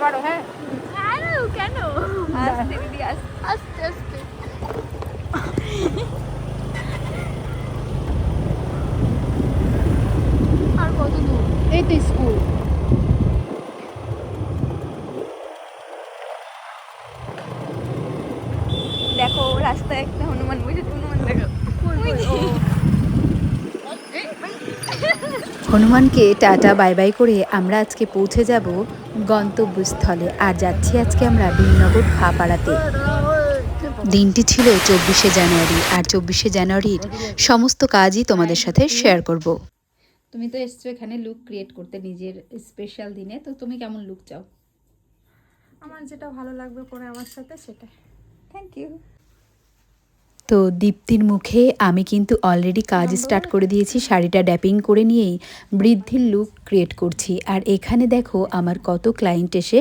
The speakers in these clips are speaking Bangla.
আবারও হ্যাঁ? কেন? আস্তে দিদি আস্তে। আস্তে আস্তে। আর কত দূর? এই তো স্কুল। দেখো রাস্তায় একটা হনুমান বসেছে হনুমান দেখো। হনুমানকে টাটা বাই বাই করে আমরা আজকে পৌঁছে যাব গন্তব্যস্থলে। আর যাচ্ছি আজকে আমরা বীরনগর খাপাড়াতে দিনটি ছিল চব্বিশে জানুয়ারি আর চব্বিশে জানুয়ারির সমস্ত কাজই তোমাদের সাথে শেয়ার করব। তুমি তো এসছো এখানে লুক ক্রিয়েট করতে নিজের স্পেশাল দিনে তো তুমি কেমন লুক চাও? আমার যেটা ভালো লাগবে পরে আমার সাথে সেটা থ্যাংক ইউ তো দীপ্তির মুখে আমি কিন্তু অলরেডি কাজ স্টার্ট করে দিয়েছি শাড়িটা ড্যাপিং করে নিয়েই বৃদ্ধির লুক ক্রিয়েট করছি। আর এখানে দেখো আমার কত ক্লায়েন্ট এসে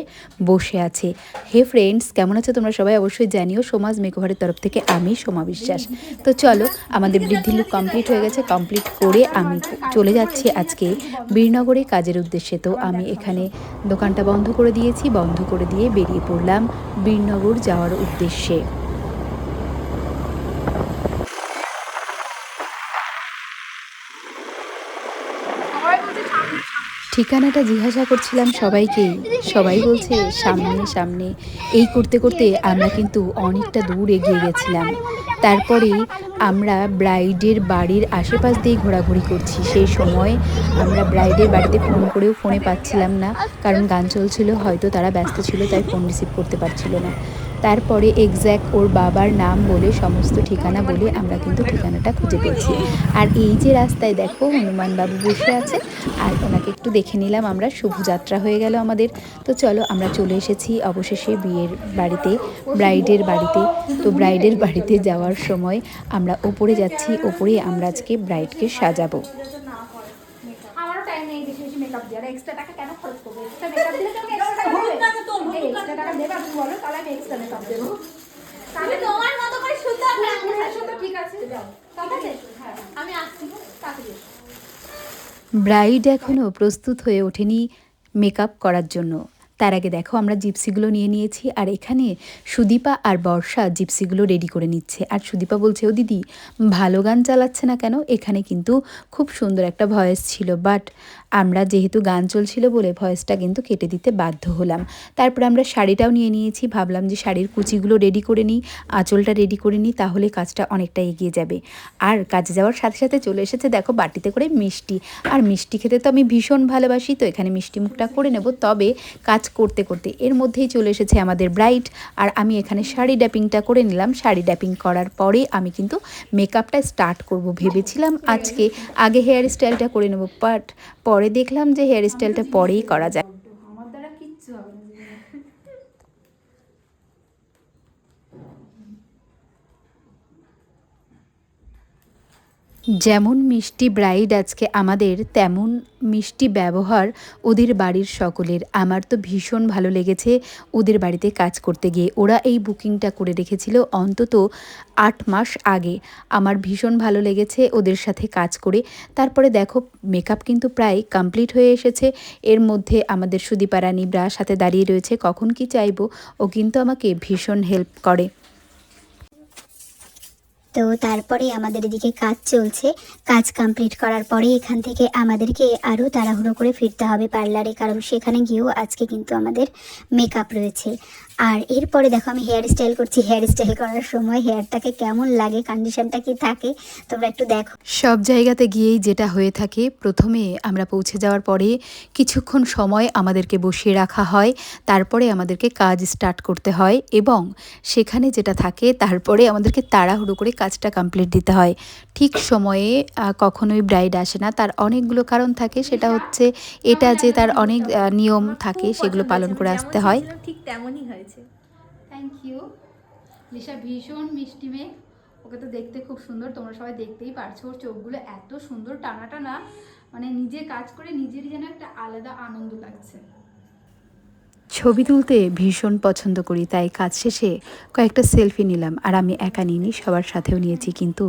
বসে আছে। হে ফ্রেন্ডস কেমন আছো তোমরা সবাই? অবশ্যই জানিও সমাজ মেকওভারের তরফ থেকে আমি সোমা বিশ্বাস। তো চলো আমাদের বৃদ্ধির লুক কমপ্লিট হয়ে গেছে। কমপ্লিট করে আমি চলে যাচ্ছি আজকে বীরনগরে কাজের উদ্দেশ্যে। তো আমি এখানে দোকানটা বন্ধ করে দিয়েছি বন্ধ করে দিয়ে বেরিয়ে পড়লাম বীরনগর যাওয়ার উদ্দেশ্যে। ঠিকানাটা জিজ্ঞাসা করছিলাম সবাইকে সবাই বলছে, সামনে সামনে। এই করতে করতে আমরা কিন্তু অনেকটা দূর এগিয়ে গেছিলাম। তারপরে আমরা ব্রাইডের বাড়ির আশেপাশ দিয়ে ঘোরাঘুরি করছি। সেই সময় আমরা ব্রাইডের বাড়িতে ফোন করেও ফোনে পাচ্ছিলাম না, কারণ গান চলছিল, হয়তো তারা ব্যস্ত ছিল, তাই ফোন রিসিভ করতে পারছিল না। তারপরে এক্স্যাক্ট ওর বাবার নাম বলে, সমস্ত ঠিকানা বলে আমরা কিন্তু ঠিকানাটা খুঁজে পেয়েছি। আর এই যে রাস্তায় দেখো, হনুমানবাবু বসে আছে, আর ওনাকে একটু দেখে নিলাম আমরা, শুভযাত্রা হয়ে গেল আমাদের। তো চলো, আমরা চলে এসেছি অবশেষে বিয়ের বাড়িতে, ব্রাইডের বাড়িতে। তো ব্রাইডের বাড়িতে যাওয়ার সময় আমরা ওপরে যাচ্ছি ওপরে আমরা আজকে ব্রাইডকে সাজাবো। আছে। হ্যাঁ। আমি আসছি তাড়াতাড়ি এসো। ব্রাইড এখনও প্রস্তুত হয়ে ওঠেনি মেকআপ করার জন্য। তার আগে দেখো, আমরা জিপসিগুলো নিয়ে নিয়েছি, আর এখানে সুদীপা আর বর্ষা জিপসিগুলো রেডি করে নিচ্ছে। আর সুদীপা বলছে, ও দিদি, ভালো গান চালাচ্ছে না কেন? এখানে কিন্তু খুব সুন্দর একটা ভয়েস ছিল বাট আমরা যেহেতু গান চলছিল বলে ভয়েসটা কিন্তু কেটে দিতে বাধ্য হলাম। তারপর আমরা শাড়িটাও নিয়ে নিয়েছি, ভাবলাম যে শাড়ির কুচিগুলো রেডি করে নিই, আঁচলটা রেডি করে নিই, তাহলে কাজটা অনেকটা এগিয়ে যাবে। আর কাজে যাওয়ার সাথে সাথে চলে এসেছে, দেখো, বাটিতে করে মিষ্টি। আর মিষ্টি খেতে তো আমি ভীষণ ভালোবাসি, তো এখানে মিষ্টি মুখটা করে নেব। তবে কাজ করতে করতে এর মধ্যেই চলে এসেছে আমাদের ব্রাইট। আর আমি এখানে শাড়ি ড্যাপিংটা করে নিলাম। শাড়ি ড্যাপিং করার পরে আমি কিন্তু মেকআপটা স্টার্ট করব ভেবেছিলাম। আজকে আগে হেয়ার স্টাইলটা করে নেব, বাট পরে দেখলাম যে হেয়ার স্টাইলটা পরেই করা যায় আমার দ্বারা কিচ্ছু হবে না জীবনে। যেমন মিষ্টি ব্রাইড আজকে আমাদের, তেমন মিষ্টি ব্যবহার ওদের বাড়ির সকলের। আমার তো ভীষণ ভালো লেগেছে ওদের বাড়িতে কাজ করতে গিয়ে। ওরা এই বুকিংটা করে রেখেছিল অন্তত আট মাস আগে। আমার ভীষণ ভালো লেগেছে ওদের সাথে কাজ করে। তারপরে দেখো মেকআপ কিন্তু প্রায় কমপ্লিট হয়ে এসেছে। এর মধ্যে আমাদের সুদীপা রানী ব্রা সাথে দাঁড়িয়ে রয়েছে। কখন কি চাইব? ও কিন্তু আমাকে ভীষণ হেল্প করে। তো তারপরে আমাদের এদিকে কাজ চলছে। কাজ কমপ্লিট করার পরে এখান থেকে আমাদেরকে আরও তাড়াহুড়ো করে ফিরতে হবে পার্লারে, কারণ সেখানে গিয়েও আজকে কিন্তু আমাদের মেকআপ রয়েছে। আর এরপরে দেখো আমি হেয়ার স্টাইল করছি। হেয়ার স্টাইল করার সময় হেয়ারটাকে কেমন লাগে কন্ডিশনটা কি থাকে, তোমরা একটু দেখো। সব জায়গাতে গিয়েই যেটা হয়ে থাকে, প্রথমে আমরা পৌঁছে যাওয়ার পরে কিছুক্ষণ সময় আমাদেরকে বসিয়ে রাখা হয়, তারপরে আমাদেরকে কাজ স্টার্ট করতে হয় এবং সেখানে যেটা থাকে, তারপরে আমাদেরকে তাড়াহুড়ো করে কাজটা কমপ্লিট দিতে হয়। ঠিক সময়ে কখনোই ব্রাইড আসে না। তার অনেকগুলো কারণ থাকে। সেটা হচ্ছে এটা যে তার অনেক নিয়ম থাকে সেগুলো পালন করে আসতে হয়। ঠিক তেমনই হয়েছে। থ্যাংক ইউ লিসা ভীষণ মিষ্টি মেয়ে। ওকে তো দেখতে খুব সুন্দর। তোমরা সবাই দেখতেই পারছ। ওর চোখগুলো এত সুন্দর টানা টানা মানে নিজে কাজ করে নিজেরই যেন একটা আলাদা আনন্দ লাগছে। ছবি তুলতে ভীষণ পছন্দ করি, তাই কাজ শেষে কয়েকটা সেলফি নিলাম। আর আমি একা নিইনি, সবার সাথেও নিয়েছি, কিন্তু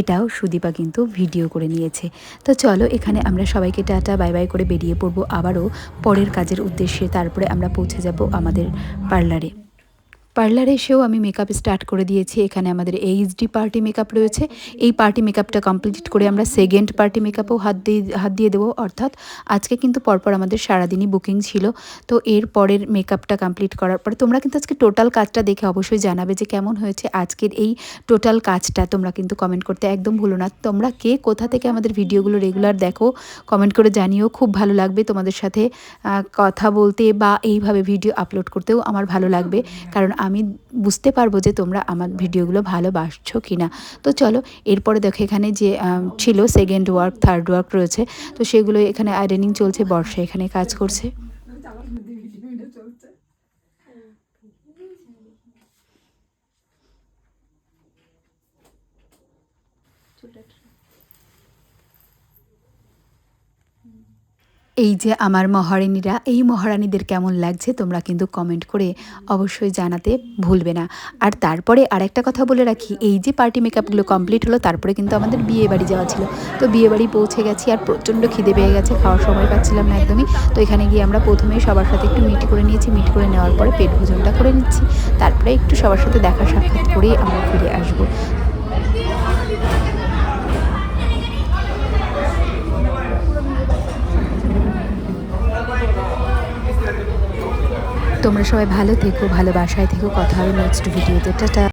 এটাও সুদীপা কিন্তু ভিডিও করে নিয়েছে। তো চলো, এখানে আমরা সবাইকে টাটা, বাই বাই করে বেরিয়ে পড়ব আবারও পরের কাজের উদ্দেশ্যে। তারপরে আমরা পৌঁছে যাব আমাদের পার্লারে। পার্লারে এসেও আমি মেকআপ স্টার্ট করে দিয়েছি। এখানে আমাদের এইচডি পার্টি মেকআপ রয়েছে। এই পার্টি মেকআপটা কমপ্লিট করে আমরা সেকেন্ড পার্টি মেকআপও হাত দিয়ে হাত দিয়ে দেবো। অর্থাৎ আজকে কিন্তু পরপর আমাদের সারাদিনই বুকিং ছিল। তো এর পরের মেকআপটা কমপ্লিট করার পরে তোমরা কিন্তু আজকে টোটাল কাজটা দেখে অবশ্যই জানাবে যে কেমন হয়েছে আজকের এই টোটাল কাজটা। তোমরা কিন্তু কমেন্ট করতে একদম ভুলো না। তোমরা কে কোথা থেকে আমাদের ভিডিওগুলো রেগুলার দেখো কমেন্ট করে জানিও। খুব ভালো লাগবে তোমাদের সাথে কথা বলতে বা এইভাবে ভিডিও আপলোড করতেও আমার ভালো লাগবে। কারণ আমি বুঝতে পারব যে তোমরা আমার ভিডিওগুলো ভালোবাসছো কি না তো চলো, এরপরে দেখো এখানে যে ছিল সেকেন্ড ওয়ার্ক থার্ড ওয়ার্ক রয়েছে। তো সেগুলো এখানে আয়রনিং চলছে, বর্ষা এখানে কাজ করছে। এই যে আমার মহারানীরা, এই মহারানীদের কেমন লাগছে তোমরা কিন্তু কমেন্ট করে অবশ্যই জানাতে ভুলবে না। আর তারপরে আরেকটা কথা বলে রাখি, এই যে পার্টি মেকআপগুলো কমপ্লিট হলো, তারপরে কিন্তু আমাদের বিয়ে বাড়ি যাওয়া ছিল। তো বিয়ে বাড়ি পৌঁছে গেছি আর প্রচণ্ড খিদে পেয়ে গেছে, খাওয়ার সময় পাচ্ছিলাম না একদমই। তো এখানে গিয়ে আমরা প্রথমেই সবার সাথে একটু মিট করে নিয়েছি মিট করে নেওয়ার পরে পেট ভোজনটা করে নিচ্ছি। তারপরে একটু সবার সাথে দেখা সাক্ষাৎ করেই আমরা ফিরে আসব। তোমরা সবাই ভালো থেকো ভালোবাসায় থেকো কথা হবে নেক্সট ভিডিওতে টাটা।